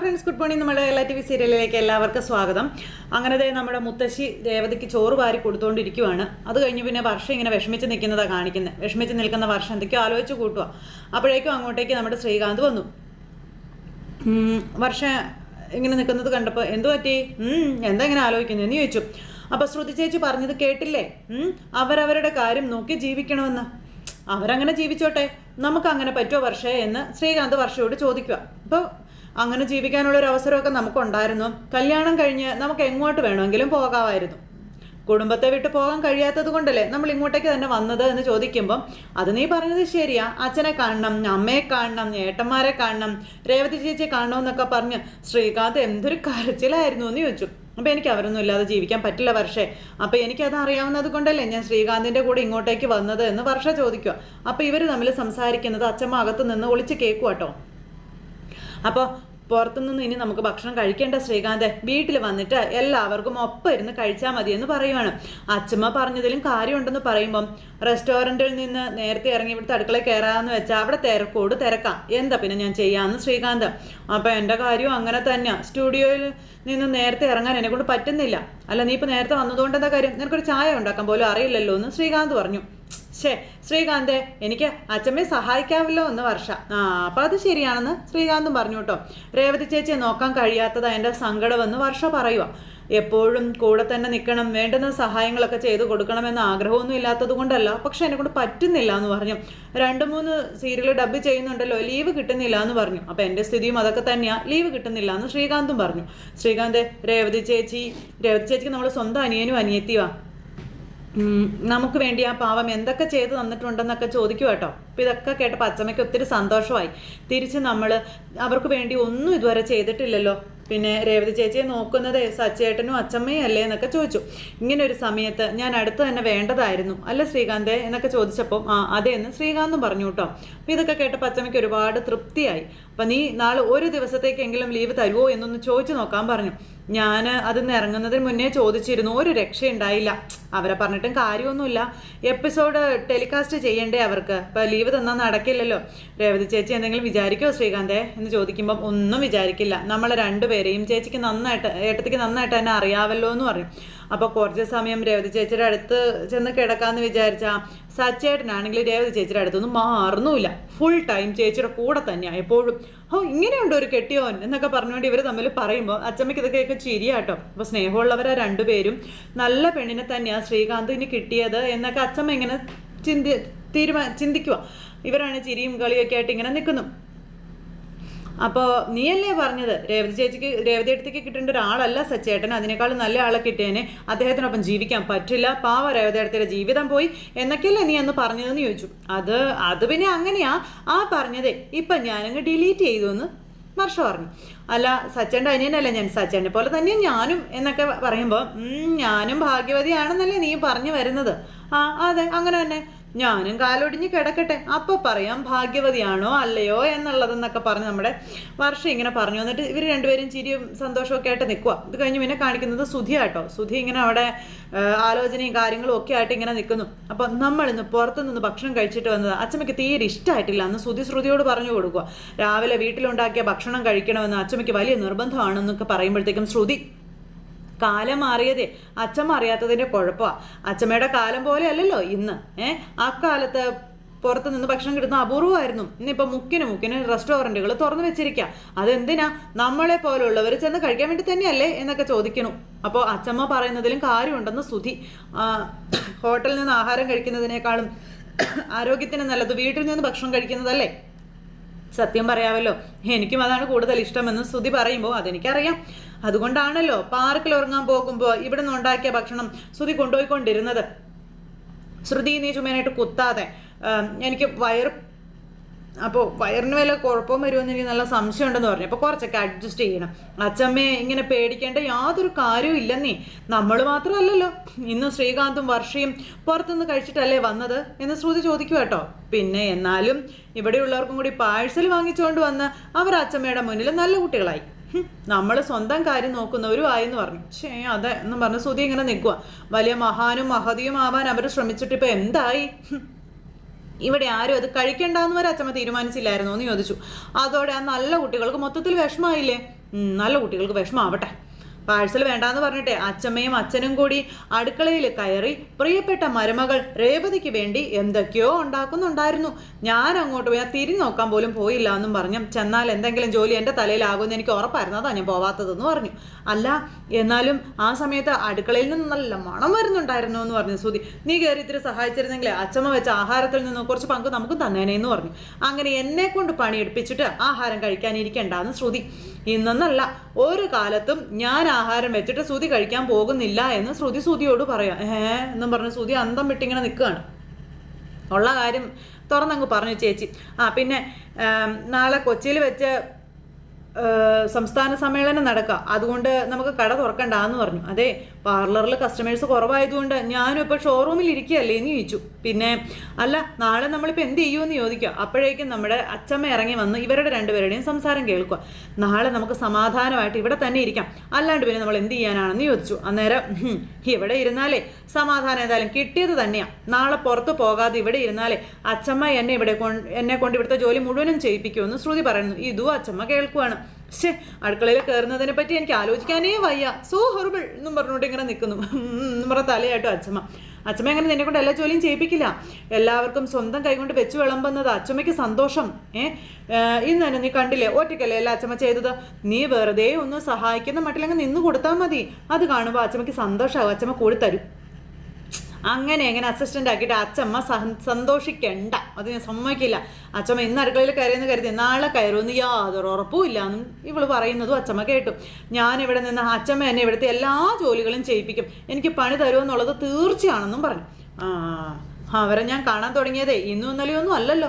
Friends good morning നമ്മുടെ എല്ലാ T V സീരിയലിലേക്ക് എല്ലാവർക്കും സ്വാഗതം. അങ്ങനെ നമ്മുടെ മുത്തശ്ശി രേവതിക്ക് ചോറ് വാരി കൊടുത്തുകൊണ്ടിരിക്കുവാണ് അത് കഴിഞ്ഞ് പിന്നെ വർഷം ഇങ്ങനെ വിഷമിച്ച് നിൽക്കുന്നതാണ് കാണിക്കുന്നത് വിഷമിച്ച് നിൽക്കുന്ന വർഷം എന്തൊക്കെയോ ആലോചിച്ച് കൂട്ടുക അപ്പോഴേക്കും അങ്ങോട്ടേക്ക് നമ്മുടെ ശ്രീകാന്ത് വന്നു. വർഷ ഇങ്ങനെ നിൽക്കുന്നത് കണ്ടപ്പോൾ എന്തു പറ്റി? എന്താ ഇങ്ങനെ ആലോചിക്കുന്നത് എന്ന് ചോദിച്ചു. അപ്പോൾ ശ്രുതി ചേച്ചി പറഞ്ഞത് കേട്ടില്ലേ? അവരവരുടെ കാര്യം നോക്കി ജീവിക്കണമെന്ന്. അവരങ്ങനെ ജീവിച്ചോട്ടെ. നമുക്ക് അങ്ങനെ പറ്റുമോ വർഷേ എന്ന് ശ്രീകാന്ത് വർഷയോട് ചോദിക്കുക അപ്പോൾ അങ്ങനെ ജീവിക്കാനുള്ള ഒരു അവസരമൊക്കെ നമുക്കുണ്ടായിരുന്നു. കല്യാണം കഴിഞ്ഞ് നമുക്ക് എങ്ങോട്ട് വേണമെങ്കിലും പോകാമായിരുന്നു. കുടുംബത്തെ വിട്ട് പോകാൻ കഴിയാത്തത് കൊണ്ടല്ലേ നമ്മൾ ഇങ്ങോട്ടേക്ക് തന്നെ വന്നത് എന്ന് ചോദിക്കുമ്പം അത് നീ പറഞ്ഞത് ശരിയാ. അച്ഛനെ കാണണം അമ്മയെ കാണണം ഏട്ടന്മാരെ കാണണം രേവതി ചേച്ചിയെ കാണണം എന്നൊക്കെ പറഞ്ഞ് ശ്രീകാന്ത് എന്തൊരു കരച്ചിലായിരുന്നു എന്ന് ചോദിച്ചു. അപ്പം എനിക്ക് അവരൊന്നും ഇല്ലാതെ ജീവിക്കാൻ പറ്റില്ല വർഷേ. അപ്പം എനിക്കത് അറിയാവുന്നത് കൊണ്ടല്ലേ ഞാൻ ശ്രീകാന്തിന്റെ കൂടെ ഇങ്ങോട്ടേക്ക് വന്നത് എന്ന് വർഷ ചോദിക്കുക. അപ്പം ഇവർ തമ്മിൽ സംസാരിക്കുന്നത് അച്ഛമ്മ അകത്ത് നിന്ന് ഒളിച്ച് കേൾക്കുക കേട്ടോ അപ്പോൾ പുറത്തുനിന്ന് ഇനി നമുക്ക് ഭക്ഷണം കഴിക്കേണ്ട ശ്രീകാന്ത് വീട്ടിൽ വന്നിട്ട് എല്ലാവർക്കും ഒപ്പം ഇരുന്ന് കഴിച്ചാൽ മതി എന്ന് പറയുവാണ്. അച്ഛമ്മ പറഞ്ഞതിലും കാര്യമുണ്ടെന്ന് പറയുമ്പം റെസ്റ്റോറന്റിൽ നിന്ന് നേരത്തെ ഇറങ്ങി ഇവിടുത്തെ അടുക്കള കയറാമെന്ന് വെച്ചാൽ അവിടെ തിരക്കോട് തിരക്കാം. എന്താ പിന്നെ ഞാൻ ചെയ്യാമെന്ന് ശ്രീകാന്ത്? അപ്പം എന്റെ കാര്യവും അങ്ങനെ തന്നെയാണ് സ്റ്റുഡിയോയിൽ നിന്ന് നേരത്തെ ഇറങ്ങാൻ എന്നെ കൊണ്ട് പറ്റുന്നില്ല. അല്ല നീ ഇപ്പം നേരത്തെ വന്നതുകൊണ്ട് എന്താ കാര്യം? നിനക്കൊരു ചായ ഉണ്ടാക്കാൻ പോലും അറിയില്ലല്ലോ എന്ന് ശ്രീകാന്ത് പറഞ്ഞു. ഷേ ശ്രീകാന്ത് എനിക്ക് അച്ഛമ്മയെ സഹായിക്കാമല്ലോ എന്ന് വർഷ. ആ അപ്പം അത് ശരിയാണെന്ന് ശ്രീകാന്തും പറഞ്ഞു കേട്ടോ. രേവതി ചേച്ചിയെ നോക്കാൻ കഴിയാത്തത് എന്റെ സങ്കടമെന്ന് വർഷ പറയുക എപ്പോഴും കൂടെ തന്നെ നിൽക്കണം വേണ്ടുന്ന സഹായങ്ങളൊക്കെ ചെയ്തു കൊടുക്കണമെന്ന ആഗ്രഹമൊന്നും ഇല്ലാത്തത് കൊണ്ടല്ല പക്ഷെ എന്നെ കൊണ്ട് പറ്റുന്നില്ല എന്ന് പറഞ്ഞു. രണ്ട് മൂന്ന് സീരിയൽ ഡബ് ചെയ്യുന്നുണ്ടല്ലോ ലീവ് കിട്ടുന്നില്ല എന്ന് പറഞ്ഞു. അപ്പം എന്റെ സ്ഥിതിയും അതൊക്കെ തന്നെയാണ് ലീവ് കിട്ടുന്നില്ല എന്ന് ശ്രീകാന്തും പറഞ്ഞു. ശ്രീകാന്ത് രേവതി ചേച്ചി രേവതി ചേച്ചിക്ക് നമ്മൾ സ്വന്തം അനിയനും അനിയത്തിയുവാ. ഉം, നമുക്ക് വേണ്ടി ആ പാവം എന്തൊക്കെ ചെയ്തു തന്നിട്ടുണ്ടെന്നൊക്കെ ചോദിക്കും കേട്ടോ. അപ്പം ഇതൊക്കെ കേട്ടപ്പോൾ അച്ചമ്മയ്ക്ക് ഒത്തിരി സന്തോഷമായി. തിരിച്ച് നമ്മൾ അവർക്ക് വേണ്ടി ഒന്നും ഇതുവരെ ചെയ്തിട്ടില്ലല്ലോ. പിന്നെ രേവതി ചേച്ചിയെ നോക്കുന്നത് സച്ചേട്ടനും അച്ചമ്മയും അല്ലേ എന്നൊക്കെ ചോദിച്ചു. ഇങ്ങനെ ഒരു സമയത്ത് ഞാൻ അടുത്ത് തന്നെ വേണ്ടതായിരുന്നു. അല്ല ശ്രീകാന്തെ എന്നൊക്കെ ചോദിച്ചപ്പോൾ ആ അതെ എന്ന് ശ്രീകാന്തും പറഞ്ഞു കേട്ടോ. അപ്പം ഇതൊക്കെ കേട്ടപ്പോൾ അച്ചമ്മയ്ക്ക് ഒരുപാട് തൃപ്തിയായി. അപ്പം നീ നാളെ ഒരു ദിവസത്തേക്കെങ്കിലും ലീവ് തരുമോ എന്നൊന്ന് ചോദിച്ചു നോക്കാൻ പറഞ്ഞു. ഞാൻ അത് ഇറങ്ങുന്നതിന് മുന്നേ ചോദിച്ചിരുന്നു. ഒരു രക്ഷയുണ്ടായില്ല. അവരെ പറഞ്ഞിട്ടും കാര്യമൊന്നുമില്ല. എപ്പിസോഡ് ടെലികാസ്റ്റ് ചെയ്യണ്ടേ അവർക്ക്? ഇപ്പോൾ ലീവ് തന്നാൽ നടക്കില്ലല്ലോ. രേവതി ചേച്ചി എന്തെങ്കിലും വിചാരിക്കുമോ ശ്രീകാന്തേ? എന്ന് ചോദിക്കുമ്പം ഒന്നും വിചാരിക്കില്ല. നമ്മളെ രണ്ടുപേരെയും ചേച്ചിക്ക് നന്നായിട്ട് ഏട്ടത്തിക്ക് നന്നായിട്ട് തന്നെ അറിയാവല്ലോ എന്ന് പറയും. അപ്പോൾ കുറച്ച് സമയം രേവതി ചേച്ചിയുടെ അടുത്ത് ചെന്ന് കിടക്കാമെന്ന് വിചാരിച്ച സച്ചേട്ടനാണെങ്കിൽ രേവതി ചേച്ചിയുടെ അടുത്തൊന്നും മാറുന്നുമില്ല. ഫുൾ ടൈം ചേച്ചിയുടെ കൂടെ തന്നെയാണ് എപ്പോഴും. ഓ ഇങ്ങനെയുണ്ട് ഒരു കെട്ടിയോൻ? എന്നൊക്കെ പറഞ്ഞുകൊണ്ട് ഇവർ തമ്മിൽ പറയുമ്പോൾ അച്ചമ്മയ്ക്ക് ഇതൊക്കെ ചിരിയാട്ടോ. അപ്പോൾ സ്നേഹമുള്ളവരാ രണ്ടുപേരും. നല്ല പെണ്ണിനെ തന്നെയാണ് ശ്രീകാന്ത് ഇനി കിട്ടിയത് എന്നൊക്കെ അച്ചമ്മ ഇങ്ങനെ ചിന്തി തീരുമാ ചിന്തിക്കുക ഇവരാണ് ചിരിയും കളിയൊക്കെ ആയിട്ട് ഇങ്ങനെ നിൽക്കുന്നു. അപ്പോൾ നീയല്ലേ പറഞ്ഞത്? രേവതി ചേച്ചിക്ക് രേവതി അടുത്തേക്ക് കിട്ടേണ്ട ഒരാളല്ല സച്ചേട്ടൻ. അതിനേക്കാളും നല്ല ആളെ കിട്ടിയേനെ. അദ്ദേഹത്തിനൊപ്പം ജീവിക്കാൻ പറ്റില്ല. പാവ രേവതി അടുത്തിയുടെ ജീവിതം പോയി. എന്നൊക്കെയല്ലേ നീ അന്ന് പറഞ്ഞതെന്ന് ചോദിച്ചു. അത് അത് പിന്നെ അങ്ങനെയാ. ആ പറഞ്ഞതേ. ഇപ്പം ഞാനങ്ങ് ഡിലീറ്റ് ചെയ്തു എന്ന് മർഷ പറഞ്ഞു. അല്ല സച്ചേന്റെ അനിയനല്ലേ ഞാൻ. സച്ചേനെ പോലെ തന്നെ ഞാനും എന്നൊക്കെ പറയുമ്പോൾ "ഉം, ഞാനും ഭാഗ്യവതിയാണെന്നല്ലേ നീ പറഞ്ഞു വരുന്നത്. ആ അതെ അങ്ങനെ തന്നെ. ഞാനും കാലൊടിഞ്ഞ് കിടക്കട്ടെ. അപ്പൊ പറയാം ഭാഗ്യവതിയാണോ അല്ലയോ എന്നുള്ളതെന്നൊക്കെ പറഞ്ഞ് നമ്മുടെ വർഷം ഇങ്ങനെ പറഞ്ഞു. എന്നിട്ട് ഇവർ രണ്ടുപേരും ചിരിയും സന്തോഷമൊക്കെ ആയിട്ട് നിൽക്കുക ഇത് കഴിഞ്ഞ് പിന്നെ കാണിക്കുന്നത് സുധി ആട്ടോ സുധി ഇങ്ങനെ അവിടെ ആലോചനയും കാര്യങ്ങളും ഒക്കെ ആയിട്ട് ഇങ്ങനെ നിൽക്കുന്നു അപ്പം നമ്മൾ ഇന്ന് പുറത്തു നിന്ന് ഭക്ഷണം കഴിച്ചിട്ട് വന്നത് അച്ചമ്മയ്ക്ക് തീരെ ഇഷ്ടമായിട്ടില്ല അന്ന് സുധി ശ്രുതിയോട് പറഞ്ഞു കൊടുക്കുക രാവിലെ വീട്ടിലുണ്ടാക്കിയ ഭക്ഷണം കഴിക്കണമെന്ന് അച്ചമ്മയ്ക്ക് വലിയ നിർബന്ധമാണെന്നൊക്കെ പറയുമ്പോഴത്തേക്കും ശ്രുതി കാലം മാറിയതേ. അച്ഛൻ അറിയാത്തതിന്റെ കുഴപ്പമാണ് അച്ഛമ്മയുടെ കാലം പോലെ അല്ലല്ലോ ഇന്ന്. ഏ? ആ കാലത്ത് പുറത്ത് നിന്ന് ഭക്ഷണം കിട്ടുന്ന അപൂർവമായിരുന്നു. ഇന്നിപ്പോൾ മുക്കിന് മുക്കിന് റെസ്റ്റോറന്റുകൾ തുറന്നു വെച്ചിരിക്കുക അതെന്തിനാ? നമ്മളെ പോലുള്ളവർ ചെന്ന് കഴിക്കാൻ വേണ്ടി തന്നെയല്ലേ എന്നൊക്കെ ചോദിക്കണു. അപ്പോൾ അച്ഛമ്മ പറയുന്നതിലും കാര്യമുണ്ടെന്ന് സുധി ഹോട്ടലിൽ നിന്ന് ആഹാരം കഴിക്കുന്നതിനേക്കാളും ആരോഗ്യത്തിന് നല്ലത് വീട്ടിൽ നിന്ന് ഭക്ഷണം കഴിക്കുന്നതല്ലേ? സത്യം പറയാമല്ലോ. എനിക്കും അതാണ് കൂടുതൽ ഇഷ്ടമെന്ന് സ്തുതി പറയുമ്പോൾ അതെനിക്കറിയാം. അതുകൊണ്ടാണല്ലോ പാർക്കിൽ ഉറങ്ങാൻ പോകുമ്പോൾ ഇവിടെ നിന്ന് ഉണ്ടാക്കിയ ഭക്ഷണം ശ്രുതി കൊണ്ടുപോയിക്കൊണ്ടിരുന്നത്. ശ്രുതി നീ ചുമേനായിട്ട് കുത്താതെ. എനിക്ക് വയർ അപ്പോൾ വയറിന് വല്ല കുഴപ്പം വരുമെന്ന് എനിക്ക് നല്ല സംശയം ഉണ്ടെന്ന് പറഞ്ഞു. അപ്പോൾ കുറച്ചൊക്കെ അഡ്ജസ്റ്റ് ചെയ്യണം. അച്ഛമ്മയെ ഇങ്ങനെ പേടിക്കേണ്ട യാതൊരു കാര്യവും ഇല്ലെന്നേ. നമ്മൾ മാത്രമല്ലല്ലോ. ഇന്ന് ശ്രീകാന്തും വർഷയും പുറത്തുനിന്ന് കഴിച്ചിട്ടല്ലേ വന്നത് എന്ന് ശ്രുതി ചോദിക്കുക കേട്ടോ. പിന്നെ എന്നാലും ഇവിടെയുള്ളവർക്കും കൂടി പാഴ്സൽ വാങ്ങിച്ചുകൊണ്ട് വന്ന് അവർ അച്ഛമ്മയുടെ മുന്നിൽ നല്ല കുട്ടികളായി. നമ്മൾ സ്വന്തം കാര്യം നോക്കുന്നവരും ആയെന്ന് പറഞ്ഞു. ഛേ അതെ എന്നും പറഞ്ഞ് സുതി ഇങ്ങനെ നിൽക്കുക വലിയ മഹാനും മഹതിയും ആവാൻ അവർ ശ്രമിച്ചിട്ട് ഇപ്പം എന്തായി? ഇവിടെ ആരും അത് കഴിക്കണ്ടെന്ന് വരെ അച്ഛമ്മ തീരുമാനിച്ചില്ലായിരുന്നു എന്ന് ചോദിച്ചു. അതോടെ ആ നല്ല കുട്ടികൾക്ക് മൊത്തത്തിൽ വിഷമായില്ലേ ഉം, നല്ല കുട്ടികൾക്ക് വിഷമാവട്ടെ പാഴ്സൽ വേണ്ടാന്ന് പറഞ്ഞിട്ടെ അച്ഛമ്മയും അച്ഛനും കൂടി അടുക്കളയിൽ കയറി പ്രിയപ്പെട്ട മരുമകൾ രേവതിക്ക് വേണ്ടി എന്തൊക്കെയോ ഉണ്ടാക്കുന്നുണ്ടായിരുന്നു. ഞാൻ അങ്ങോട്ട് പോയി തിരിഞ്ഞു നോക്കാൻ പോലും പോയില്ല എന്നും പറഞ്ഞു ചെന്നാൽ എന്തെങ്കിലും ജോലി എന്റെ തലയിലാകുമെന്ന് എനിക്ക് ഉറപ്പായിരുന്നു. അതാ ഞാൻ പോവാത്തതെന്ന് പറഞ്ഞു. അല്ല എന്നാലും ആ സമയത്ത് അടുക്കളയിൽ നിന്ന് നല്ല മണം വരുന്നുണ്ടായിരുന്നു എന്ന് പറഞ്ഞു സുതി നീ കയറി ഇത്തിരി സഹായിച്ചിരുന്നെങ്കിൽ അച്ഛമ്മ വെച്ച ആഹാരത്തിൽ നിന്ന് കുറച്ച് പങ്ക് നമുക്ക് തന്നേനെ എന്ന് പറഞ്ഞു. അങ്ങനെ എന്നെ കൊണ്ട് പണിയെടുപ്പിച്ചിട്ട് ആഹാരം കഴിക്കാനിരിക്കണ്ടെന്ന് ശ്രുതി. ഇന്നെന്നല്ല ഒരു കാലത്തും ഞാൻ ആഹാരം വെച്ചിട്ട് ശ്രുതി കഴിക്കാൻ പോകുന്നില്ല എന്ന് ശ്രുതി ശ്രുതിയോട് പറയാം. ഏ എന്നും പറഞ്ഞ് ശ്രുതി അന്തം വിട്ടിങ്ങനെ നിൽക്കുകയാണ്. ഉള്ള കാര്യം തുറന്നങ്ങ് പറഞ്ഞു ചേച്ചി. ആ പിന്നെ നാളെ കൊച്ചിയിൽ വെച്ച് സംസ്ഥാന സമ്മേളനം നടക്കുക അതുകൊണ്ട് നമുക്ക് കട തുറക്കണ്ടാന്ന് പറഞ്ഞു. അതെ പാർലറിൽ കസ്റ്റമേഴ്സ് കുറവായതുകൊണ്ട് ഞാനും ഇപ്പോൾ ഷോറൂമിൽ ഇരിക്കുകയല്ലേ എന്ന് ചോദിച്ചു. പിന്നെ അല്ല നാളെ നമ്മളിപ്പോൾ എന്ത് ചെയ്യുമെന്ന് ചോദിക്കുക. അപ്പോഴേക്കും നമ്മുടെ അച്ചമ്മ ഇറങ്ങി വന്ന് ഇവരുടെ രണ്ടുപേരുടെയും സംസാരം കേൾക്കുക. നാളെ നമുക്ക് സമാധാനമായിട്ട് ഇവിടെ തന്നെ ഇരിക്കാം. അല്ലാണ്ട് പിന്നെ നമ്മൾ എന്ത് ചെയ്യാനാണെന്ന് ചോദിച്ചു. അന്നേരം "ഹും, ഇവിടെ ഇരുന്നാലേ സമാധാനം ഏതായാലും കിട്ടിയത് തന്നെയാണ് നാളെ പുറത്ത് പോകാതെ ഇവിടെ ഇരുന്നാലേ അച്ചമ്മ എന്നെ ഇവിടെ കൊണ്ട് എന്നെ കൊണ്ട് ഇവിടുത്തെ ജോലി മുഴുവനും ചെയ്യിപ്പിക്കുമെന്ന് ശ്രുതി പറയുന്നു. ഇതും അച്ചമ്മ കേൾക്കുവാണ്. ശേ അടുക്കളയിൽ കയറുന്നതിനെ പറ്റി എനിക്ക് ആലോചിക്കാനേ വയ്യ. സോ ഹൊറിബിൾ എന്നും പറഞ്ഞുകൊണ്ട് ഇങ്ങനെ നിൽക്കുന്നു നമ്മുടെ പറഞ്ഞ തലയായിട്ടും അച്ഛമ്മ. അച്ഛമ്മ അങ്ങനെ നിന്നെ കൊണ്ട് എല്ലാ ജോലിയും ചെയ്യിപ്പിക്കില്ല. എല്ലാവർക്കും സ്വന്തം കൈകൊണ്ട് വെച്ച് വിളമ്പുന്നത് അച്ഛമ്മയ്ക്ക് സന്തോഷം. ഏ ഇന്ന് തന്നെ നീ കണ്ടില്ലേ ഒറ്റയ്ക്കല്ലേ എല്ലാ അച്ഛമ്മ ചെയ്തത്? നീ വെറുതെ ഒന്ന് സഹായിക്കുന്ന മട്ടിലങ്ങ് നിന്ന് കൊടുത്താൽ മതി. അത് കാണുമ്പോൾ അച്ഛമ്മയ്ക്ക് സന്തോഷമാകും അച്ഛമ്മ കൂടി തരും. അങ്ങനെ എങ്ങനെ അസിസ്റ്റന്റ് ആക്കിയിട്ട് അച്ചമ്മ സന്തോഷിക്കണ്ട. അത് ഞാൻ സമ്മതിക്കില്ല. അച്ചമ്മ ഇന്ന് അടുക്കളയിൽ കയറിയെന്ന് കരുതി നാളെ കയറുമെന്ന് യാതൊരു ഉറപ്പും ഇല്ലാന്നും ഇവൾ പറയുന്നതും അച്ചമ്മ കേട്ടു. ഞാൻ ഇവിടെ നിന്ന് അച്ചമ്മ എന്നെ ഇവിടുത്തെ എല്ലാ ജോലികളും ചെയ്യിപ്പിക്കും. എനിക്ക് പണി തരുമെന്നുള്ളത് തീർച്ചയാണെന്നും പറഞ്ഞു. ആ അവരെ ഞാൻ കാണാൻ തുടങ്ങിയതേ. ഇന്നും ഇന്നലെയൊന്നും അല്ലല്ലോ.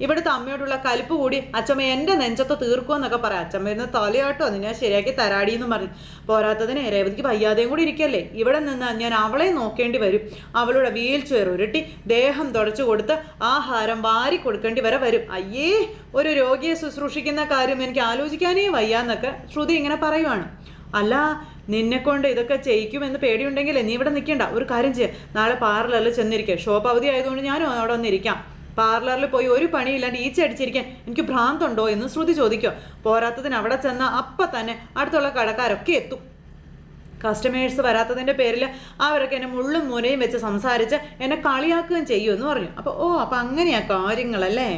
ഇവിടുത്തെ അമ്മയോടുള്ള കലിപ്പ് കൂടി അച്ഛമ്മ എന്റെ നെഞ്ചത്ത് തീർക്കുമെന്നൊക്കെ പറയാം. അച്ഛമ്മ ഇന്ന് തലയാട്ടോ അത് ഞാൻ ശരിയാക്കി തരാടി എന്ന് പറഞ്ഞു. പോരാത്തതിന് രേവതിക്ക് വയ്യാതെയും കൂടി ഇരിക്കല്ലേ. ഇവിടെ നിന്ന് ഞാൻ അവളെ നോക്കേണ്ടി വരും. അവളുടെ വീൽ ചെയർ ഉരുട്ടി ദേഹം തുടച്ചു കൊടുത്ത് ആഹാരം വാരി കൊടുക്കേണ്ടി വരെ വരും. അയ്യേ ഒരു രോഗിയെ ശുശ്രൂഷിക്കുന്ന കാര്യം എനിക്ക് ആലോചിക്കാനേ വയ്യാന്നൊക്കെ ശ്രുതി ഇങ്ങനെ പറയുവാണ്. അല്ല നിന്നെ കൊണ്ട് ഇതൊക്കെ ചെയ്യിക്കുമെന്ന് പേടിയുണ്ടെങ്കിൽ നീ ഇവിടെ നിൽക്കണ്ട ഒരു കാര്യം ചെയ്യാം. നാളെ പാർലറിൽ ചെന്നിരിക്കുക ഷോപ്പ് അവധി ആയതുകൊണ്ട് ഞാനും അവിടെ വന്നിരിക്കാം. പാർലറിൽ പോയി ഒരു പണിയില്ലാണ്ട് ഈച്ച അടിച്ചിരിക്കാൻ എനിക്ക് ഭ്രാന്തുണ്ടോ എന്ന് ശ്രുതി ചോദിക്കുക പോരാത്തതിന് അവിടെ ചെന്ന അപ്പം തന്നെ അടുത്തുള്ള കടക്കാരൊക്കെ എത്തും. കസ്റ്റമേഴ്സ് വരാത്തതിന്റെ പേരിൽ അവരൊക്കെ എന്നെ മുള്ളും മുനയും വെച്ച് സംസാരിച്ച് എന്നെ കളിയാക്കുകയും ചെയ്യുമെന്ന് പറഞ്ഞു. അപ്പോൾ ഓ അപ്പം അങ്ങനെയാ കാര്യങ്ങളല്ലേ.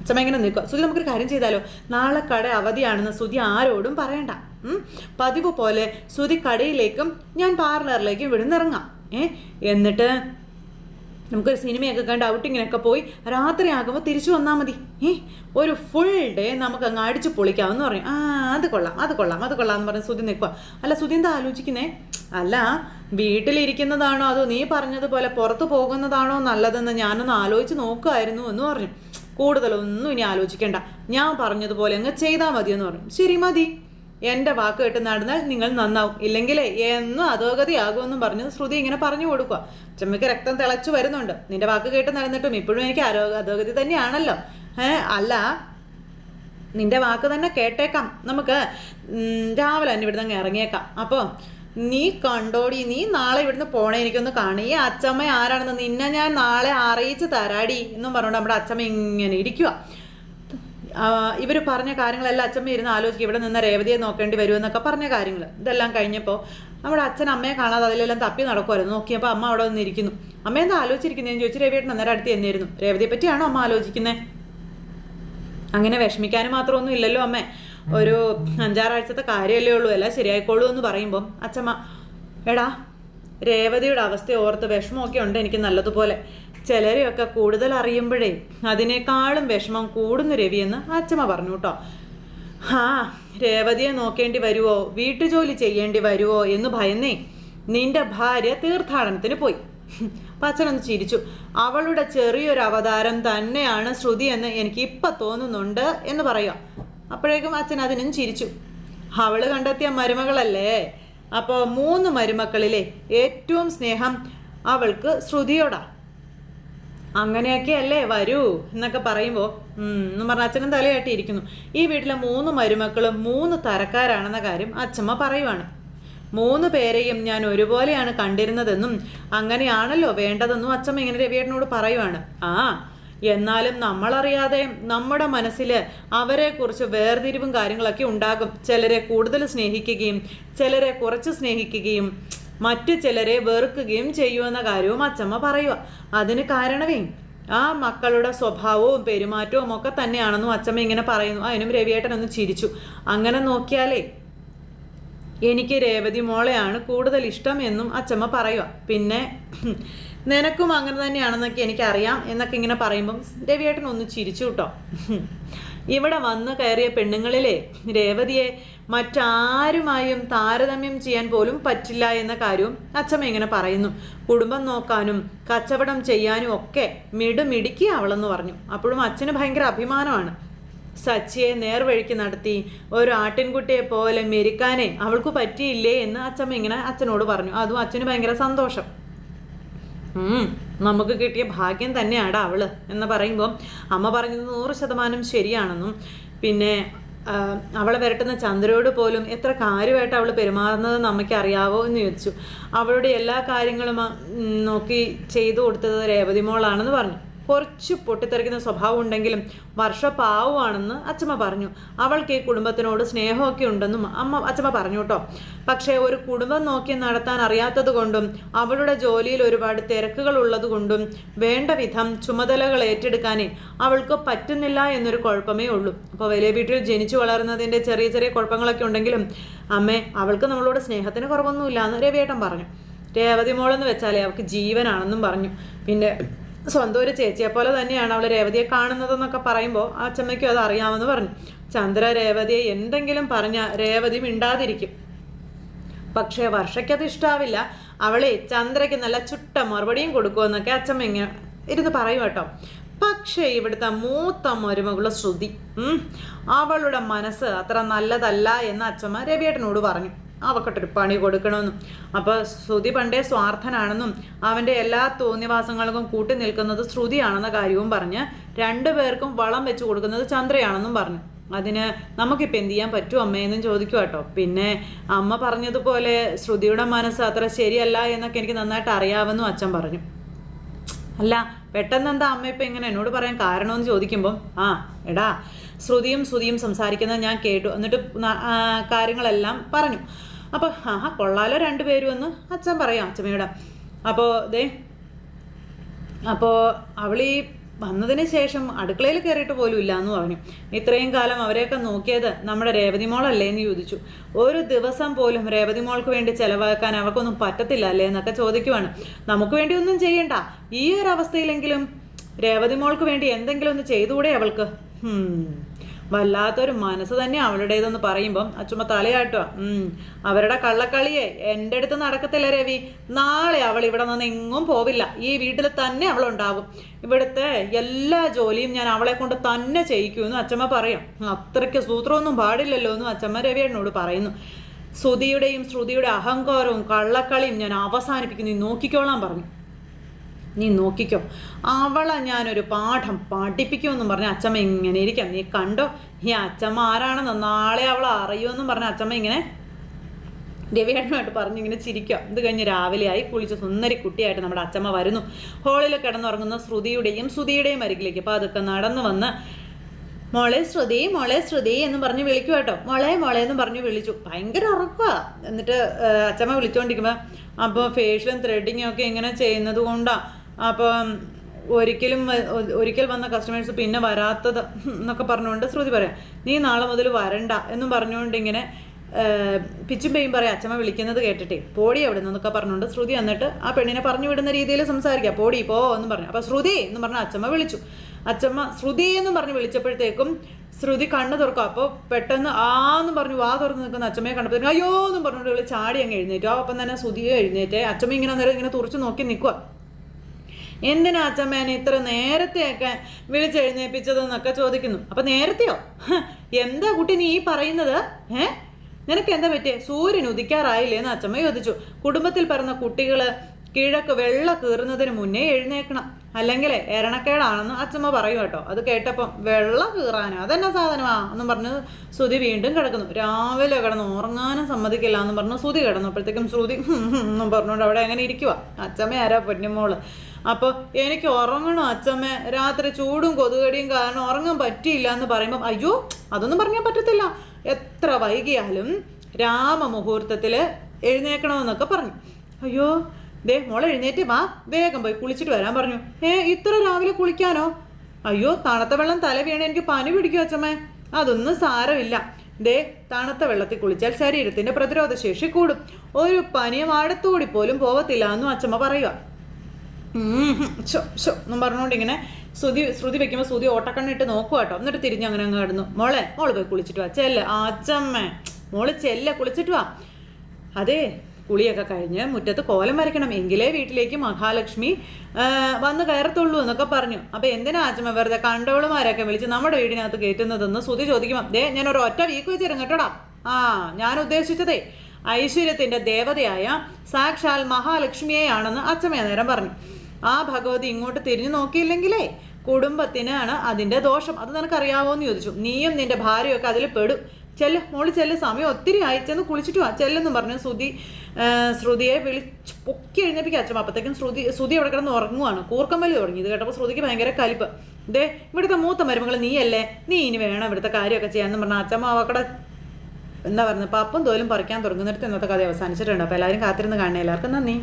അച്ഛമ്മ ഇങ്ങനെ നിൽക്കുക. സുധി നമുക്കൊരു കാര്യം ചെയ്താലോ? നാളെ കട അവധിയാണെന്ന് സുധി ആരോടും പറയണ്ട. പതിവ് പോലെ ശ്രുതി കടയിലേക്കും ഞാൻ പാർലറിലേക്കും ഇവിടെ ഏ? എന്നിട്ട് നമുക്കൊരു സിനിമയൊക്കെ കണ്ട് ഔട്ടിങ്ങിനൊക്കെ പോയി രാത്രി ആകുമ്പോൾ തിരിച്ചു വന്നാൽ മതി. ഏ? ഒരു ഫുൾ ഡേ നമുക്ക് അങ്ങ് അടിച്ച് പൊളിക്കാമെന്ന് പറയും. ആ അത് കൊള്ളാം അത് കൊള്ളാം അത് കൊള്ളാം എന്ന് പറഞ്ഞ് സുതി നിൽക്കുക അല്ല സുതി എന്താ ആലോചിക്കുന്നേ? അല്ല വീട്ടിലിരിക്കുന്നതാണോ അതോ നീ പറഞ്ഞതുപോലെ പുറത്ത് പോകുന്നതാണോ നല്ലതെന്ന് ഞാനൊന്ന് ആലോചിച്ച് നോക്കുമായിരുന്നു എന്ന് പറഞ്ഞു. കൂടുതലൊന്നും ഇനി ആലോചിക്കേണ്ട. ഞാൻ പറഞ്ഞതുപോലെ അങ്ങ് ചെയ്താൽ എന്ന് പറഞ്ഞു. ശരി മതി. എന്റെ വാക്ക് കേട്ട് നടന്നാൽ നിങ്ങൾ നന്നാവും. ഇല്ലെങ്കിലേ എന്നും അധോഗതിയാകുമെന്നും പറഞ്ഞു ശ്രുതി ഇങ്ങനെ പറഞ്ഞു കൊടുക്കുക. ചെമ്മയ്ക്ക് രക്തം തിളച്ചു വരുന്നുണ്ട്. നിന്റെ വാക്ക് കേട്ട് നടന്നിട്ടും ഇപ്പോഴും എനിക്ക് ആരോഗ്യ അധോഗതി തന്നെയാണല്ലോ. ഏഹ് അല്ല നിന്റെ വാക്ക് തന്നെ കേട്ടേക്കാം. നമുക്ക് രാവിലെ തന്നെ ഇവിടുന്ന് ഇറങ്ങിയേക്കാം. അപ്പോൾ നീ കണ്ടോടി നീ നാളെ ഇവിടുന്ന് പോണേ എനിക്കൊന്ന് കാണി. ഈ അച്ചമ്മ ആരാണെന്ന് നിന്നെ ഞാൻ നാളെ അറിയിച്ച് തരാടി എന്നും പറഞ്ഞുകൊണ്ട് നമ്മുടെ അച്ചമ്മ ഇങ്ങനെ ഇരിക്കുക ഇവർ പറഞ്ഞ കാര്യങ്ങളെല്ലാം അച്ഛമ്മ ഇരുന്ന് ആലോചിക്കും. ഇവിടെ നിന്ന് രേവതിയെ നോക്കേണ്ടി വരുമെന്നൊക്കെ പറഞ്ഞ കാര്യങ്ങൾ ഇതെല്ലാം കഴിഞ്ഞപ്പോൾ നമ്മുടെ അച്ഛൻ അമ്മയെ കാണാതെ അതിലെല്ലാം തപ്പി നടക്കുമായിരുന്നു നോക്കിയപ്പോൾ അമ്മ അവിടെ വന്നിരിക്കുന്നു അമ്മ എന്താ ആലോചിച്ചിരിക്കുന്നതെന്ന് ചോദിച്ചു. രവിയേട്ടൻ അന്നേരം അടുത്ത് എന്നിരുന്നു രേവതിയെ പറ്റിയാണോ അമ്മ ആലോചിക്കുന്നത് അങ്ങനെ വിഷമിക്കാനും മാത്രമൊന്നും ഇല്ലല്ലോ അമ്മേ. ഒരു അഞ്ചാറാഴ്ചത്തെ കാര്യമല്ലേ ഉള്ളൂ. എല്ലാം ശരിയായിക്കോളൂ എന്ന് പറയുമ്പം അച്ഛമ്മ എടാ രേവതിയുടെ അവസ്ഥ ഓർത്ത് വിഷമമൊക്കെ ഉണ്ട് എനിക്ക് നല്ലതുപോലെ. ചിലരെയൊക്കെ കൂടുതൽ അറിയുമ്പോഴേ അതിനേക്കാളും വിഷമം കൂടുന്നു രവിയെന്ന് അച്ഛമ്മ പറഞ്ഞു കേട്ടോ. ആ രേവതിയെ നോക്കേണ്ടി വരുവോ? വീട്ടുജോലി ചെയ്യേണ്ടി വരുവോ എന്ന് ഭയന്നേ. നിന്റെ ഭാര്യ തീർത്ഥാടനത്തിന് പോയി. പച്ചനൊന്ന് ചിരിച്ചു. അവളുടെ ചെറിയൊരു അവതാരം തന്നെയാണ് ശ്രുതി എന്ന് എനിക്ക് ഇപ്പം തോന്നുന്നുണ്ട് എന്ന് പറയുക അപ്പോഴേക്കും അച്ഛൻ അതിനും ചിരിച്ചു. അവൾ കണ്ടെത്തിയ മരുമകളല്ലേ? അപ്പോൾ മൂന്ന് മരുമക്കളിലെ ഏറ്റവും സ്നേഹം അവൾക്ക് ശ്രുതിയോടാ. അങ്ങനെയൊക്കെ അല്ലേ? വരൂ എന്നൊക്കെ പറയുമ്പോൾ എന്ന് പറഞ്ഞ അച്ഛനും തലയാട്ടിയിരിക്കുന്നു. ഈ വീട്ടിലെ മൂന്ന് മരുമക്കളും മൂന്ന് തരക്കാരാണെന്ന കാര്യം അച്ഛമ്മ പറയുവാണ്. മൂന്ന് പേരെയും ഞാൻ ഒരുപോലെയാണ് കണ്ടിരുന്നതെന്നും അങ്ങനെയാണല്ലോ വേണ്ടതെന്നും അച്ഛമ്മ ഇങ്ങനെ രവിയേട്ടനോട് പറയുവാണ്. ആ എന്നാലും നമ്മളറിയാതെ നമ്മുടെ മനസ്സിൽ അവരെക്കുറിച്ച് വേർതിരിവും കാര്യങ്ങളൊക്കെ ഉണ്ടാകും. ചിലരെ കൂടുതൽ സ്നേഹിക്കുകയും ചിലരെ കുറച്ച് സ്നേഹിക്കുകയും മറ്റു ചിലരെ വെറുക്കുകയും ചെയ്യുമെന്ന കാര്യവും അച്ചമ്മ പറയുക അതിന് കാരണമേ? ആ മക്കളുടെ സ്വഭാവവും പെരുമാറ്റവും ഒക്കെ തന്നെയാണെന്നും അച്ചമ്മ ഇങ്ങനെ പറയുന്നു. അതിനും രവിയേട്ടൻ ഒന്ന് ചിരിച്ചു. അങ്ങനെ നോക്കിയാലേ? എനിക്ക് രേവതി മോളെയാണ് കൂടുതൽ ഇഷ്ടം എന്നും അച്ചമ്മ പറയുക പിന്നെ നിനക്കും അങ്ങനെ തന്നെയാണെന്നൊക്കെ എനിക്കറിയാം എന്നൊക്കെ ഇങ്ങനെ പറയുമ്പം രവിയേട്ടൻ ഒന്ന് ചിരിച്ചു കേട്ടോ. ഇവിടെ വന്ന് കയറിയ പെണ്ണുങ്ങളിലെ രേവതിയെ മറ്റാരുമായും താരതമ്യം ചെയ്യാൻ പോലും പറ്റില്ല എന്ന കാര്യവും അച്ഛമ്മ ഇങ്ങനെ പറയുന്നു. കുടുംബം നോക്കാനും കച്ചവടം ചെയ്യാനും ഒക്കെ മിടുമിടുക്കി അവളെന്ന് പറഞ്ഞു. അപ്പോഴും അച്ഛന് ഭയങ്കര അഭിമാനമാണ്. സച്ചിയെ നേർവഴിക്ക് നടത്തി ഒരു ആട്ടിൻകുട്ടിയെ പോലെ മെരിക്കാനെ അവൾക്ക് പറ്റിയില്ലേ എന്ന് അച്ഛമ്മ ഇങ്ങനെ അച്ഛനോട് പറഞ്ഞു. അതും അച്ഛന് ഭയങ്കര സന്തോഷം. നമുക്ക് കിട്ടിയ ഭാഗ്യം തന്നെയാടാ അവൾ എന്ന് പറയുമ്പോൾ അമ്മ പറഞ്ഞത് നൂറ് ശതമാനം ശരിയാണെന്നും പിന്നെ അവളെ വരട്ടുന്ന ചന്ദ്രയോട് പോലും എത്ര കാര്യമായിട്ട് അവൾ പെരുമാറുന്നതെന്ന് അമ്മയ്ക്ക് അറിയാവോ എന്ന് ചോദിച്ചു. അവളുടെ എല്ലാ കാര്യങ്ങളും നോക്കി ചെയ്തു കൊടുത്തത് രേവതി മോളാണെന്ന് പറഞ്ഞു. കുറച്ച് പൊട്ടിത്തെറിക്കുന്ന സ്വഭാവം ഉണ്ടെങ്കിലും വർഷ പാവമാണെന്ന് അച്ഛമ്മ പറഞ്ഞു. അവൾക്ക് ഈ കുടുംബത്തിനോട് സ്നേഹമൊക്കെ ഉണ്ടെന്നും അമ്മ അച്ഛമ്മ പറഞ്ഞു കേട്ടോ പക്ഷേ ഒരു കുടുംബം നോക്കി നടത്താൻ അറിയാത്തത് കൊണ്ടും അവളുടെ ജോലിയിൽ ഒരുപാട് തിരക്കുകൾ ഉള്ളത് കൊണ്ടും വേണ്ട വിധം ചുമതലകൾ ഏറ്റെടുക്കാനേ അവൾക്ക് പറ്റുന്നില്ല എന്നൊരു കുഴപ്പമേ ഉള്ളൂ. അപ്പോൾ വലിയ വീട്ടിൽ ജനിച്ചു വളർന്നതിന്റെ ചെറിയ ചെറിയ കുഴപ്പങ്ങളൊക്കെ ഉണ്ടെങ്കിലും അമ്മേ അവൾക്ക് നമ്മളോട് സ്നേഹത്തിന് കുറവൊന്നുമില്ല എന്ന് രവിയേട്ടൻ പറഞ്ഞു. രേവതി മോളെന്ന് വെച്ചാലേ അവൾക്ക് ജീവനാണെന്നും പറഞ്ഞു. പിന്നെ സ്വന്തം ഒരു ചേച്ചിയെ പോലെ തന്നെയാണ് അവൾ രേവതിയെ കാണുന്നതെന്നൊക്കെ പറയുമ്പോൾ അച്ചമ്മയ്ക്കും അത് അറിയാമെന്ന് പറഞ്ഞു. ചന്ദ്ര രേവതിയെ എന്തെങ്കിലും പറഞ്ഞ രേവതി മിണ്ടാതിരിക്കും. പക്ഷേ വർഷയ്ക്കത് ഇഷ്ടാവില്ല. അവളെ ചന്ദ്രയ്ക്ക് നല്ല ചുട്ട മറുപടിയും കൊടുക്കുമെന്നൊക്കെ അച്ചമ്മ ഇങ്ങനെ ഇരുന്ന് പറയും കേട്ടോ. പക്ഷേ ഇവിടുത്തെ മൂത്ത മരുമകളുടെ ശ്രുതി അവളുടെ മനസ്സ് അത്ര നല്ലതല്ല എന്ന് അച്ചമ്മ രവിയേട്ടനോട് പറഞ്ഞു. അവക്കൊട്ടൊരു പണി കൊടുക്കണമെന്നും. അപ്പോൾ ശ്രുതി പണ്ടേ സ്വാർത്ഥനാണെന്നും അവന്റെ എല്ലാ തോന്നിവാസങ്ങൾക്കും കൂട്ടി നിൽക്കുന്നത് ശ്രുതിയാണെന്ന കാര്യവും പറഞ്ഞ് രണ്ടു പേർക്കും വളം വെച്ച് കൊടുക്കുന്നത് ചന്ദ്രയാണെന്നും പറഞ്ഞു. അതിന് നമുക്കിപ്പോൾ എന്ത് ചെയ്യാൻ പറ്റും അമ്മയെന്നും ചോദിക്കും കേട്ടോ പിന്നെ അമ്മ പറഞ്ഞതുപോലെ ശ്രുതിയുടെ മനസ്സ് അത്ര ശരിയല്ല എന്നൊക്കെ എനിക്ക് നന്നായിട്ട് അറിയാമെന്നും അച്ഛൻ പറഞ്ഞു. അല്ല പെട്ടെന്ന് എന്താ അമ്മ ഇപ്പം ഇങ്ങനെ എന്നോട് പറയാൻ കാരണമെന്ന് ചോദിക്കുമ്പം ആ എടാ ശ്രുതിയും ശ്രുതിയും സംസാരിക്കുന്നത് ഞാൻ കേട്ടു. എന്നിട്ട് കാര്യങ്ങളെല്ലാം പറഞ്ഞു. അപ്പോൾ ആ കൊള്ളാലോ രണ്ടുപേരും എന്ന് അച്ഛൻ പറയാം അച്ഛമ്മയുടെ. അപ്പോൾ ദേ അപ്പോൾ അവളീ വന്നതിന് ശേഷം അടുക്കളയിൽ കയറിയിട്ട് പോലും ഇല്ല എന്ന് പറഞ്ഞു. ഇത്രയും കാലം അവരെയൊക്കെ നോക്കിയത് നമ്മുടെ രേവതി മോളല്ലേ എന്ന് ചോദിച്ചു. ഒരു ദിവസം പോലും രേവതി മോൾക്ക് വേണ്ടി ചെലവാക്കാൻ അവർക്കൊന്നും പറ്റത്തില്ല അല്ലേ എന്നൊക്കെ ചോദിക്കുവാണ്. നമുക്ക് വേണ്ടി ഒന്നും ചെയ്യണ്ട. ഈ ഒരു അവസ്ഥയിലെങ്കിലും രേവതി മോൾക്ക് വേണ്ടി എന്തെങ്കിലും ഒന്ന് ചെയ്തുകൂടെ അവൾക്ക്. വല്ലാത്തൊരു മനസ്സ് തന്നെ അവളുടേതെന്ന് പറയുമ്പം അച്ചുമ്മ തലയാട്ടുക അവരുടെ കള്ളക്കളിയെ എന്റെ അടുത്ത് നടക്കത്തില്ല രവി. നാളെ അവൾ ഇവിടെ നിന്ന് എങ്ങും പോവില്ല. ഈ വീട്ടിൽ തന്നെ അവൾ ഉണ്ടാകും ഇവിടുത്തെ എല്ലാ ജോലിയും ഞാൻ അവളെ കൊണ്ട് തന്നെ ചെയ്യിക്കുമെന്ന് അച്ചമ്മ പറയാം. അത്രയ്ക്ക് സൂത്രമൊന്നും പാടില്ലല്ലോ എന്നും അച്ചമ്മ രവി രവിയേട്ടനോട് പറയുന്നു. ശ്രുതിയുടെയും ശ്രുതിയുടെ അഹങ്കാരവും കള്ളക്കളിയും ഞാൻ അവസാനിപ്പിക്കുന്നു. നോക്കിക്കോളാൻ പറഞ്ഞു. നീ നോക്കിക്കോ. അവളെ ഞാനൊരു പാഠം പഠിപ്പിക്കുമെന്നും പറഞ്ഞ അച്ചമ്മ ഇങ്ങനെ ഇരിക്കാം. നീ കണ്ടോ? ഈ അച്ചമ്മ ആരാണെന്ന് നാളെ അവൾ അറിയുമെന്നും പറഞ്ഞ അച്ചമ്മ ഇങ്ങനെ രവിയേട്ടനുമായിട്ട് പറഞ്ഞ് ഇങ്ങനെ ചിരിക്കുക ഇത് കഴിഞ്ഞ് രാവിലെയായി. കുളിച്ച് സുന്ദരി കുട്ടിയായിട്ട് നമ്മുടെ അച്ചമ്മ വരുന്നു. ഹോളിൽ കിടന്നുറങ്ങുന്ന ശ്രുതിയുടെയും ശ്രുതിയുടെയും അരികിലേക്ക്. അപ്പോൾ അതൊക്കെ നടന്നു വന്ന് മോളെ ശ്രുതി മോളെ ശ്രുതി എന്ന് പറഞ്ഞ് വിളിക്കും കേട്ടോ മോളെ മോളെ എന്ന് പറഞ്ഞ് വിളിച്ചു. ഭയങ്കര ഉറക്കുക എന്നിട്ട് അച്ചമ്മ വിളിച്ചുകൊണ്ടിരിക്കുമ്പോൾ അപ്പോൾ ഫേഷ്യലും ത്രെഡിങ്ങും ഒക്കെ ഇങ്ങനെ ചെയ്യുന്നത് കൊണ്ടാണ് അപ്പം ഒരിക്കലും ഒരിക്കൽ വന്ന കസ്റ്റമേഴ്സ് പിന്നെ വരാത്തത് എന്നൊക്കെ പറഞ്ഞുകൊണ്ട് ശ്രുതി പറയാം. നീ നാളെ മുതൽ വരണ്ട എന്നും പറഞ്ഞുകൊണ്ട് ഇങ്ങനെ പിച്ചും പെയ്യും പറയാം. അച്ചമ്മ വിളിക്കുന്നത് കേട്ടിട്ടേ പോടി അവിടെ നിന്നൊക്കെ പറഞ്ഞുകൊണ്ട് ശ്രുതി എന്നിട്ട് ആ പെണ്ണിനെ പറഞ്ഞു വിടുന്ന രീതിയിൽ സംസാരിക്കാം. പോടി പോ എന്ന് പറഞ്ഞു. അപ്പോൾ ശ്രുതി എന്ന് പറഞ്ഞ അച്ചമ്മ വിളിച്ചു. അച്ചമ്മ ശ്രുതി എന്ന് പറഞ്ഞ് വിളിച്ചപ്പോഴത്തേക്കും ശ്രുതി കണ്ണ് തുറക്കും. അപ്പോൾ പെട്ടെന്ന് ആ എന്ന് പറഞ്ഞു വാ തുറന്ന് നിൽക്കുന്ന അച്ചമ്മയെ കണ്ടപ്പോഴത്തേക്കും അയ്യോ എന്നും പറഞ്ഞുകൊണ്ട് ചാടി അങ്ങ് എഴുന്നേറ്റു. അപ്പം തന്നെ ശ്രുതിയെ എഴുന്നേറ്റേ. അച്ചമ്മ ഇങ്ങനെ നേരം ഇങ്ങനെ തുറച്ച് നോക്കി നിൽക്കുക എന്തിനാ അച്ചമ്മേനെ ഇത്ര നേരത്തെയൊക്കെ വിളിച്ചെഴുന്നേൽപ്പിച്ചതെന്നൊക്കെ ചോദിക്കുന്നു? അപ്പൊ നേരത്തെയോ? എന്താ കുട്ടി നീ ഈ പറയുന്നത്? ഏ നിനക്ക് എന്താ പറ്റിയേ? സൂര്യൻ ഉദിക്കാറായില്ലേ എന്ന് അച്ചമ്മ ചോദിച്ചു. കുടുംബത്തിൽ പറഞ്ഞ കുട്ടികൾ കിഴക്ക് വെള്ള കീറുന്നതിന് മുന്നേ എഴുന്നേക്കണം അല്ലെങ്കിൽ എരണക്കേടാണെന്ന് അച്ഛമ്മ പറയും കേട്ടോ. അത് കേട്ടപ്പം വെള്ളം കീറാനോ. അതെന്നാ സാധനമാ? എന്നും പറഞ്ഞ് ശ്രുതി വീണ്ടും കിടക്കുന്നു. രാവിലെ കിടന്ന് ഉറങ്ങാനും സമ്മതിക്കില്ല എന്ന് പറഞ്ഞ് ശ്രുതി കിടന്നു. അപ്പോഴത്തേക്കും ശ്രുതി എന്നും പറഞ്ഞുകൊണ്ട് അവിടെ അങ്ങനെ ഇരിക്കുക അച്ഛമ്മ ആരാ പൊന്നുമോൾ? അപ്പോൾ എനിക്ക് ഉറങ്ങണം അച്ഛമ്മ രാത്രി ചൂടും കൊതുകടിയും കാരണം ഉറങ്ങാൻ പറ്റിയില്ല എന്ന് പറയുമ്പം അയ്യോ അതൊന്നും പറഞ്ഞാൽ പറ്റത്തില്ല. എത്ര വൈകിയാലും രാമമുഹൂർത്തത്തിൽ എഴുന്നേക്കണമെന്നൊക്കെ പറഞ്ഞു. അയ്യോ ദേ മോളെ എഴുന്നേറ്റ് വാ. വേഗം പോയി കുളിച്ചിട്ട് വരാൻ പറഞ്ഞു. ഏ ഇത്ര രാവിലെ കുളിക്കാനോ? അയ്യോ തണുത്ത വെള്ളം തല വീണ എനിക്ക് പനി പിടിക്കും അച്ഛമ്മേ. അതൊന്നും സാരമില്ല. ദേ തണുത്ത വെള്ളത്തിൽ കുളിച്ചാൽ ശരീരത്തിന്റെ പ്രതിരോധ ശേഷി കൂടും. ഒരു പനിയും അടുത്തുകൂടി പോലും പോവത്തില്ല എന്നും അച്ഛമ്മ പറയുക എന്നും പറഞ്ഞുകൊണ്ട് ഇങ്ങനെ ശ്രുതി ശ്രുതി വെക്കുമ്പോൾ ശ്രുതി ഓട്ടക്കണ്ണിട്ട് നോക്കുക കേട്ടോ എന്നിട്ട് തിരിഞ്ഞ് അങ്ങനെ അങ്ങ് കിടന്നു. മോളെ മോൾ പോയി കുളിച്ചിട്ട് വാ. ചെല്ല. അച്ഛമ്മേ. മോൾ ചെല്ല കുളിച്ചിട്ട് വാ. അതെ കുളിയൊക്കെ കഴിഞ്ഞ് മുറ്റത്ത് കോലം വരയ്ക്കണം. എങ്കിലേ വീട്ടിലേക്ക് മഹാലക്ഷ്മി വന്ന് കയറത്തുള്ളൂ എന്നൊക്കെ പറഞ്ഞു. അപ്പോൾ എന്തിനാ ആച്ചമ്മ വെറുതെ കണ്ടവളുമാരൊക്കെ വിളിച്ച് നമ്മുടെ വീടിനകത്ത് കയറ്റുന്നതെന്ന് ശ്രുതി ചോദിക്കുമ്പോൾ ദേ ഞാൻ ഒരു ഒറ്റ വീക്ക് വെച്ചിരുന്നു കേട്ടോടാ. ആ ഞാൻ ഉദ്ദേശിച്ചതേ ഐശ്വര്യത്തിന്റെ ദേവതയായ സാക്ഷാൽ മഹാലക്ഷ്മിയെയാണെന്ന് അച്ഛമ്മ നേരം പറഞ്ഞു. ആ ഭഗവതി ഇങ്ങോട്ട് തിരിഞ്ഞു നോക്കിയില്ലെങ്കിലേ കുടുംബത്തിനാണ് അതിന്റെ ദോഷം. അത് നിനക്കറിയാവോ എന്ന് ചോദിച്ചു. നീയും നിന്റെ ഭാര്യയൊക്കെ അതിൽ പെടും. ചെല്ല് മോൾ ചെല്ല് സമയം ഒത്തിരി ആയി. ചെന്ന് കുളിച്ചിട്ട് വാ. ചെല്ലെന്നും പറഞ്ഞു. ശ്രുതി ശ്രുതിയെ വിളിച്ച് പൊക്കി എഴുന്നേപ്പിക്കുക അച്ഛൻ. അപ്പത്തേക്കും ശ്രുതി ശ്രുതി അവിടെ കിടന്ന് ഉറങ്ങുവാണ്. കൂർക്കമ്പലി തുടങ്ങി ഇത് കേട്ടപ്പോൾ ശ്രുതിക്ക് ഭയങ്കര കലിപ്പ്. ദേ ഇവിടുത്തെ മൂത്ത മരുമകൾ നീയല്ലേ? നീ ഇനി വേണം ഇവിടുത്തെ കാര്യമൊക്കെ ചെയ്യാമെന്ന് പറഞ്ഞാൽ അച്ഛമ്മ അവക്കടെ എന്താ പറയുന്നത് പപ്പും തോലും പറിക്കാൻ തുടങ്ങുന്നിടത്ത് ഇന്നത്തെ കഥ അവസാനിച്ചിട്ടുണ്ട്. അപ്പോൾ എല്ലാവരും കാത്തിരുന്ന് കാണണേ. എല്ലാവർക്കും നന്ദി.